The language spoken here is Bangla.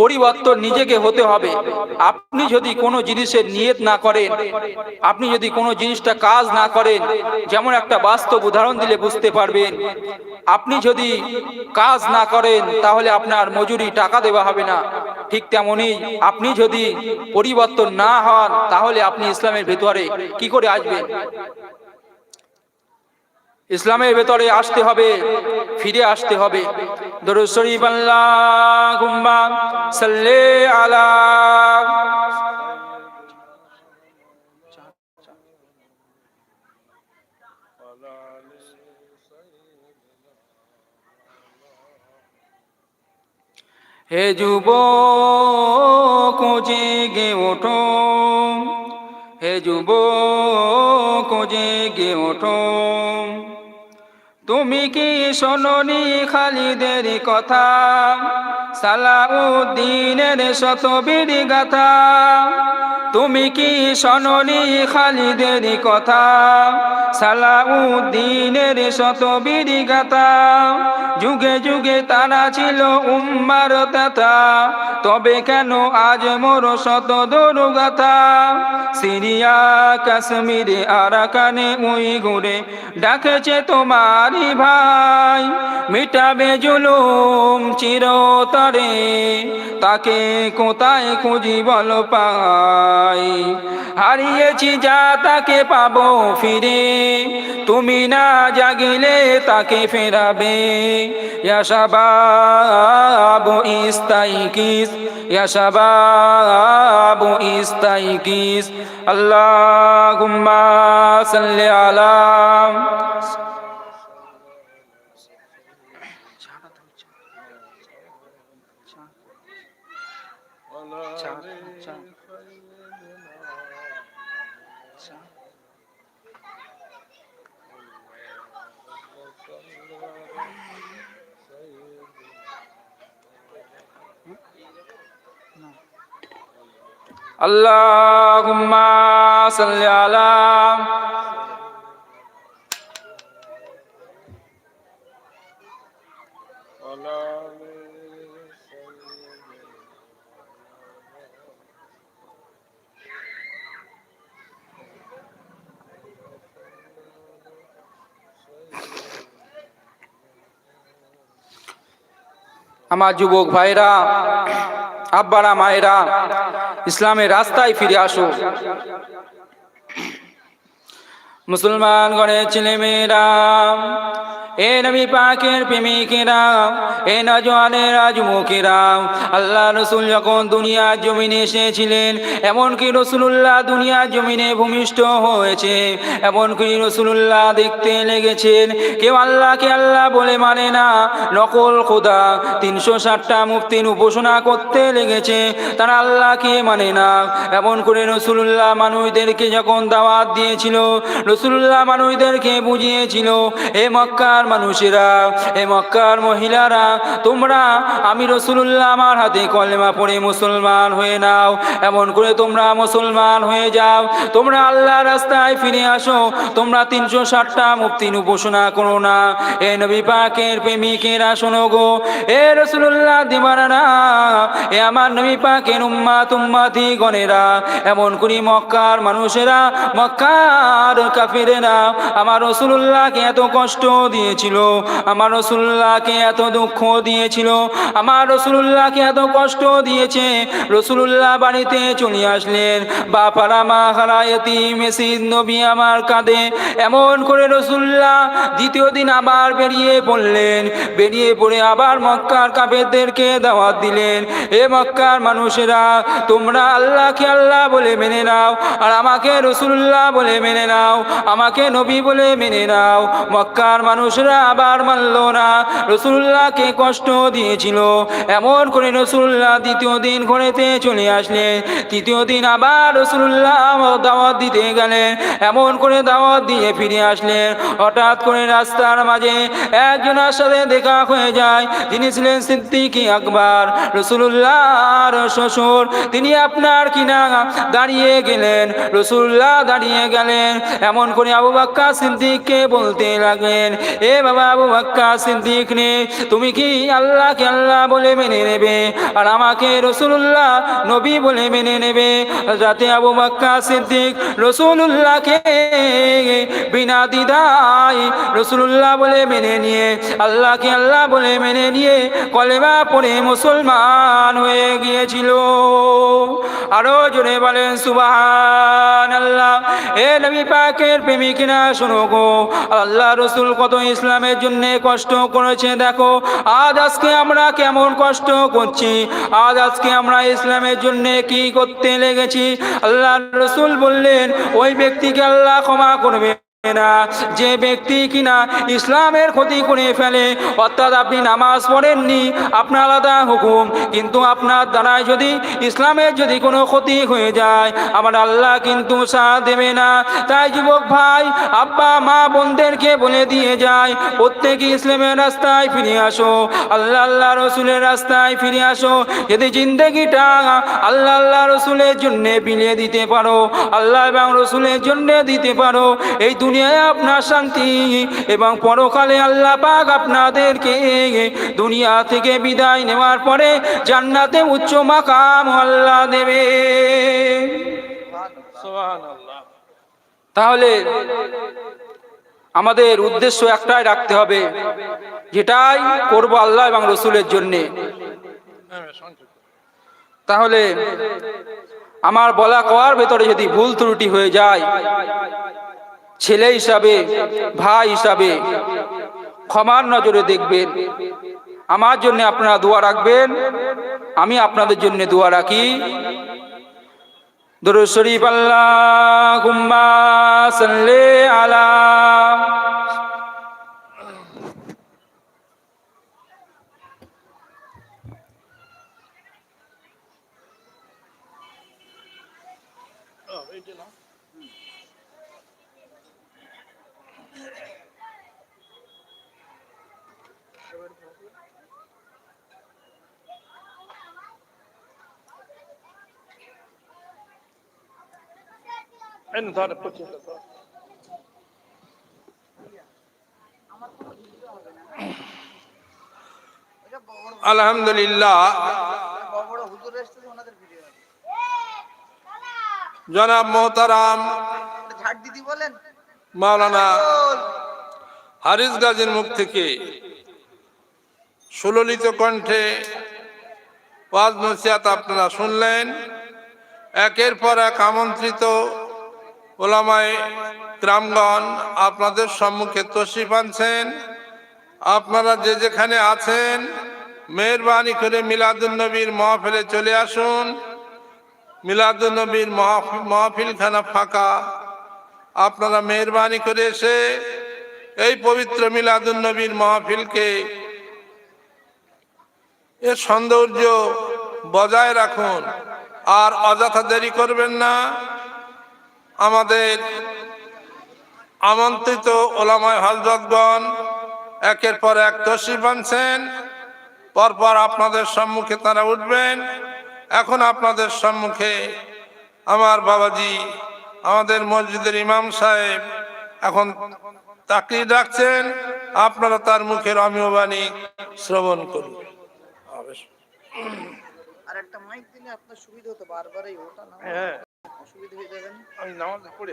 পরিবর্তন নিজেকে হতে হবে। আপনি যদি কোনো জিনিসের নিয়ত না করেন, আপনি যদি কোনো জিনিসটা কাজ না করেন, যেমন একটা বাস্তব উদাহরণ দিলে বুঝতে পারবেন, আপনি যদি কাজ না করেন, তাহলে আপনার মজুরি টাকা দেওয়া হবে না। ঠিক তেমনি আপনি যদি পরিবর্তন না হন, তাহলে আপনি ইসলামের ভেতরে কি করে আসবেন? ইসলামের ভেতরে আসতে হবে, ফিরে আসতে হবে। সাল্লি হে যুবক, জেগে ওঠো। হে যুবক, জেগে ওঠো। তুমি কি শোনি খালিদের কথা? সালাউদ্দিনের শতবীর গাথা। তুমি কি শোনি খালিদের কথা? সালাউদ্দিনের শতবীর গাথা। যুগে যুগে তারা ছিল উম্মার তাতা। তবে কেন আজ মোর শত দুর্গাথা সিরিয়া, কাশ্মীরে, আরাকানে উই ঘুরে ডাকেছে তোমারই ভাই। মিটাবে জুলুম চিরতরে। তাকে কোথায় খুঁজি বল পাই হারিয়েছি যা তাকে পাবো ফিরে। তুমি না জাগিলে তাকে ফেরাবে। ইয়াশাবাবু ইস্তাইকিস ইয়াশাবাবু ইস্তাইকিস আল্লাহুম্মা সাল্লি আলা আল্লাহুম্মা সাল্লি আলা আমার যুবক ভাইরা আব্বারা মায়েরা ইসলামের রাস্তায় ফিরে আসো। ছেলে মেয়েরা এ নবী পাকের প্রেমিকেরা, এ নজওয়ানেরা যুবকেরা আল্লাহ রসুল যখন দুনিয়ার জমিনে এসেছিলেন, এমনকি রসুল্লাহ দুনিয়ার জমিনে ভূমিষ্ঠ হয়েছে, এমনকি রসুল্লাহ দেখতে লেগেছেন, কেউ আল্লাহকে আল্লাহ বলে মানে না, নকল খোদা, তিনশো ষাটটা মুক্তির উপাসনা করতে লেগেছে, তারা আল্লাহকে মানে না, এমন করে রসুল্লাহ মানুষদেরকে যখন দাওয়াত দিয়েছিল রসুল্লাহ মানুষদেরকে বুঝিয়েছিল, এ মক্কার মানুষেরা, এ মক্কার মহিলারা, তোমরা আমি রসুল্লাহ আমার হাতে কলেমা পড়ে মুসলমান হয়ে নাও। এমন করে তোমরা মুসলমান হয়ে যাও। তোমরা আল্লাহ রাস্তায় ফিরে আসো। তোমরা তিনশো ষাটটা মুক্তির উপাসনা করো না। এ নবী পাকের প্রেমিকেরা, শোনো গো। এ রসুল্লাহ দিবারা এ আমার নবী পাকের উম্মা তুম্মাতি গণেরা এমন করি মক্কার মানুষেরা, মক্কার কাফিরেরা, আমার রসুল্লাহকে এত কষ্ট দিয়েছিল আমার রসুল্লাহকে এত দুঃখ দিয়েছিল, আমার রসুল্লাহকে এত কষ্ট দিয়েছে। রসুল্লাহ বাড়িতে চলে আসলেন। বাপারা মা হারায়তি মেসিদ নবী আমার কাঁধে এমন করে রসুল্লাহ দ্বিতীয় দিন আবার বেরিয়ে পড়লেন। বেরিয়ে পড়ে আবার মক্কার কাফেরদেরকে দাওয়াত দিলেন। এ মক্কার মানুষেরা, তোমরা আল্লাহকে আল্লাহ বলে মেনে নাও, আর আমাকে রসুল্লাহ বলে মেনে নাও, আমাকে নবী বলে মেনে নাও। মক্কার মানুষরা আবার মানল না। রসুল্লাহকে কষ্ট দিয়েছিল? এমন করে রসুল্লাহ দ্বিতীয় দিন ঘরেতে চলে আসলেন তৃতীয় দিন আবার রসুল্লাহ দাওয়াত দিতে গেলেন। এমন করে দাওয়াত দিয়ে ফিরে আসলেন। হঠাৎ করে রাস্তার মাঝে একজনের সাথে দেখা হয়ে যায়। তিনি ছিলেন সিদ্দিকি আকবর। রসুল্লাহর শ্বশুর। তিনি আপনার কিনা দাঁড়িয়ে গেলেন। রসুল্লাহ দাঁড়িয়ে গেলেন। এমন করে আবু বাক্কা সিদ্দিককে বলতে লাগলেন, এ নে, তুমি কি আল্লাহকে আল্লাহ বলে মেনে নেবে? আর আমাকে রসুল্লাহ নবী বলে মেনে নেবে? যাতে আবু বাক্কা সিদ্দিক রসুল্লাহকে বিনা দিদাই রসুল্লাহ বলে মেনে নিয়ে, আল্লাহকে আল্লাহ বলে মেনে নিয়ে কলেমা পড়ে মুসলমান হয়ে গিয়েছিল। আরও জোরে বলেন সুবাহান আল্লাহ এ নবী পাকের প্রেমিকিনা শোনো গো। আল্লাহ রসুল কত ইসলামের জন্য কষ্ট করেছে, দেখো, আজ আজকে আমরা কেমন কষ্ট করছি, আজ আজকে আমরা ইসলামের জন্য কি করতে লেগেছি? আল্লাহ রসুল বললেন, ওই ব্যক্তিকে আল্লাহ ক্ষমা করবে না, যে ব্যক্তি কিনা ইসলামের ক্ষতি করে ফেলে, অর্থাৎ আপনি নামাজ পড়েননি, আপনার আলাদা হুকুম। কিন্তু আপনার দ্বারায় যদি ইসলামের যদি কোনো ক্ষতি হয়ে যায়, আমার আল্লাহ কিন্তু সাথ দেবে না। তাই যুবক ভাই, আব্বা, মা, বোনদেরকে বলে দিয়ে যায় প্রত্যেকে ইসলামের রাস্তায় ফিরে আসো, আল্লাহ আল্লাহ রসুলের রাস্তায় ফিরে আসো। যদি জিন্দগিটা আল্লাহ আল্লাহ রসুলের জন্য বিলিয়ে দিতে পারো, আল্লাহ এবং রসুলের জন্য দিতে পারো, এই দুনিয়ায় আপনার শান্তি এবং পরকালে আল্লাহ পাক আপনাদেরকে দুনিয়া থেকে বিদায় নেওয়ার পরে জান্নাতে উচ্চ মাকাম আল্লাহ দেবে। তাহলে আমাদের উদ্দেশ্য একটাই রাখতে হবে যেটাই করব আল্লাহ এবং রসুলের জন্যে। তাহলে আমার বলা কওয়ার ভেতরে যদি ভুল ত্রুটি হয়ে যায় ছেলে হিসাবে, ভাই হিসাবে ক্ষমার নজরে দেখবেন। আমার জন্য আপনারা দোয়া রাখবেন। আমি আপনাদের জন্য দোয়া রাখি। দুরু পাল্লা আল্লাহ গুম্মা আলা বড় বড় হুজুর এসেছে ওনাদের জনাব মোহতারাম বলেন। মাওলানা হারিস গাজীর মুখ থেকে সুললিত কণ্ঠে ওয়াজ নসিহাত আপনারা শুনলেন। একের পর এক আমন্ত্রিত ওলামায় গ্রামগণ আপনাদের সম্মুখে তশরিফ আনছেন। আপনারা যে যেখানে আছেন, মেহরবানি করে মিলাদুন্নবীর মহফিলে চলে আসুন। মিলাদুন্নবীর মহফিলখানা ফাঁকা। আপনারা মেহরবানি করে এসে এই পবিত্র মিলাদুন্নবীর মহফিলকে এর সৌন্দর্য বজায় রাখুন। আর অযথা দেরি করবেন না। আমাদের আমন্ত্রিত ওলামায় হজরতগণ একের পর এক তশরিফ আনছেন। পরপর আপনাদের সম্মুখে তারা উঠবেন। এখন আপনাদের সম্মুখে আমার বাবাজি, আমাদের মসজিদের ইমাম সাহেব এখন তাকি ডাকছেন আপনারা তার মুখের অমিয়বাণী শ্রবণ করুন। আর একটা মাইক দিলে আপনার সুবিধা হতো বারবার এই ওটা না হ্যাঁ। অসুবিধা হয়ে যাবে না। আমি নামাজ পড়ে